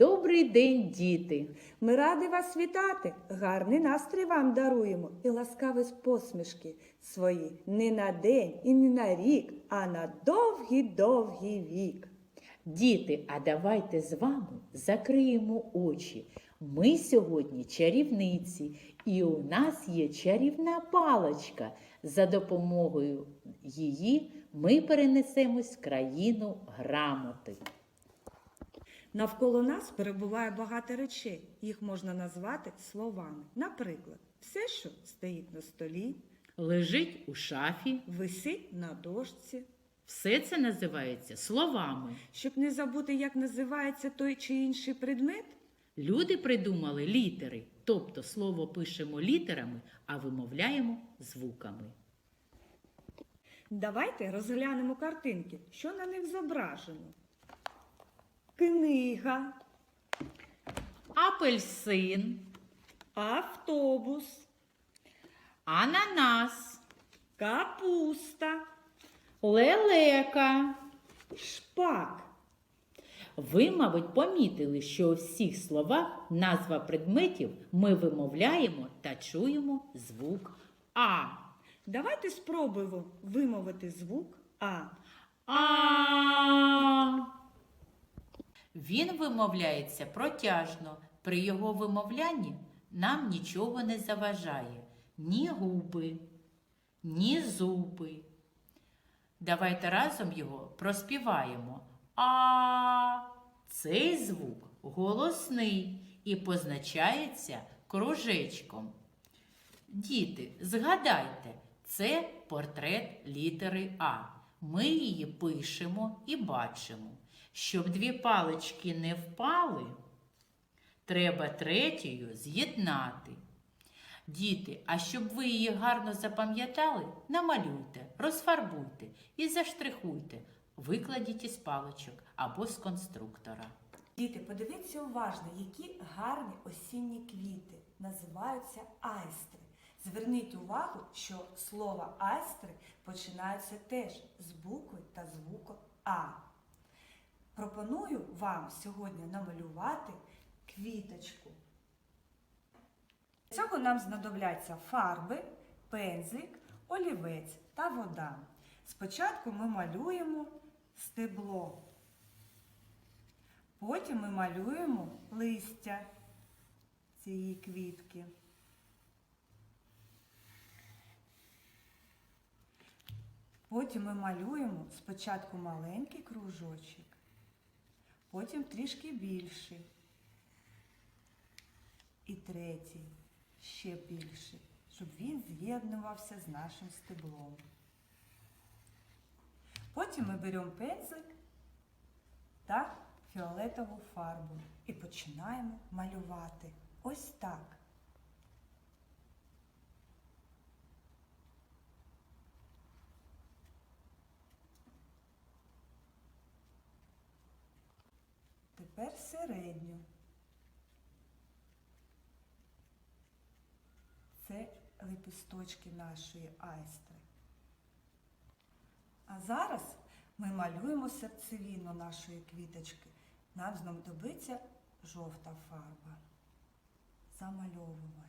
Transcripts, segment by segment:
Добрий день, діти! Ми раді вас вітати, гарний настрій вам даруємо і ласкаві посмішки свої не на день і не на рік, а на довгий-довгий вік. Діти, а давайте з вами закриємо очі. Ми сьогодні чарівниці, і у нас є чарівна паличка. За допомогою її ми перенесемось в країну грамоти. Навколо нас перебуває багато речей. Їх можна назвати словами. Наприклад, все, що стоїть на столі, Лежить у шафі. висить на дошці. Все це називається словами. Щоб не забути, як називається той чи інший предмет, Люди придумали літери, тобто слово пишемо літерами, а вимовляємо звуками. давайте розглянемо картинки, що на них зображено. Книга, Апельсин, автобус, ананас, капуста, лелека. шпак. Ви, мабуть, помітили, що у всіх словах назва предметів ми вимовляємо та чуємо звук А. Давайте спробуємо вимовити звук А. А. Він вимовляється протяжно. При його вимовлянні нам нічого не заважає ні губи, ні зуби. Давайте разом його проспіваємо. А цей звук голосний і позначається кружечком. Діти, згадайте, це портрет літери А. Ми її пишемо і бачимо. Щоб дві палички не впали, треба третьою з'єднати. Діти, а щоб ви її гарно запам'ятали, намалюйте, розфарбуйте і заштрихуйте, викладіть із паличок або з конструктора. Діти, подивіться уважно, які гарні осінні квіти називаються айстри. Зверніть увагу, що слово айстри починається теж з букви та звуку А. Пропоную вам сьогодні намалювати квіточку. Для цього нам знадобляться фарби, пензлик, олівець та вода. Спочатку ми малюємо стебло. Потім ми малюємо листя цієї квітки. Потім ми малюємо спочатку маленький кружочок, потім трішки більший. І третій ще більший, щоб він з'єднувався з нашим стеблом. Потім ми беремо пензлик та фіолетову фарбу і починаємо малювати. Ось так. Тепер середню. Це лепісточки нашої айстри. А зараз ми малюємо серцевину нашої квіточки. Нам знадобиться жовта фарба. Замальовуємо.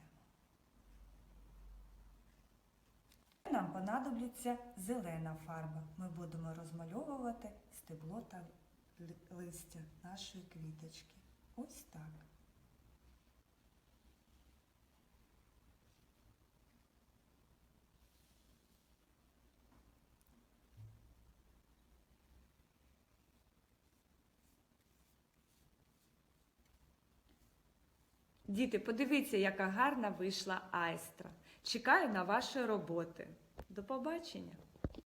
Нам понадобиться зелена фарба. Ми будемо розмальовувати стебло та листя нашої квіточки. Ось так. Діти, подивіться, яка гарна вийшла айстра. Чекаю на ваші роботи. До побачення!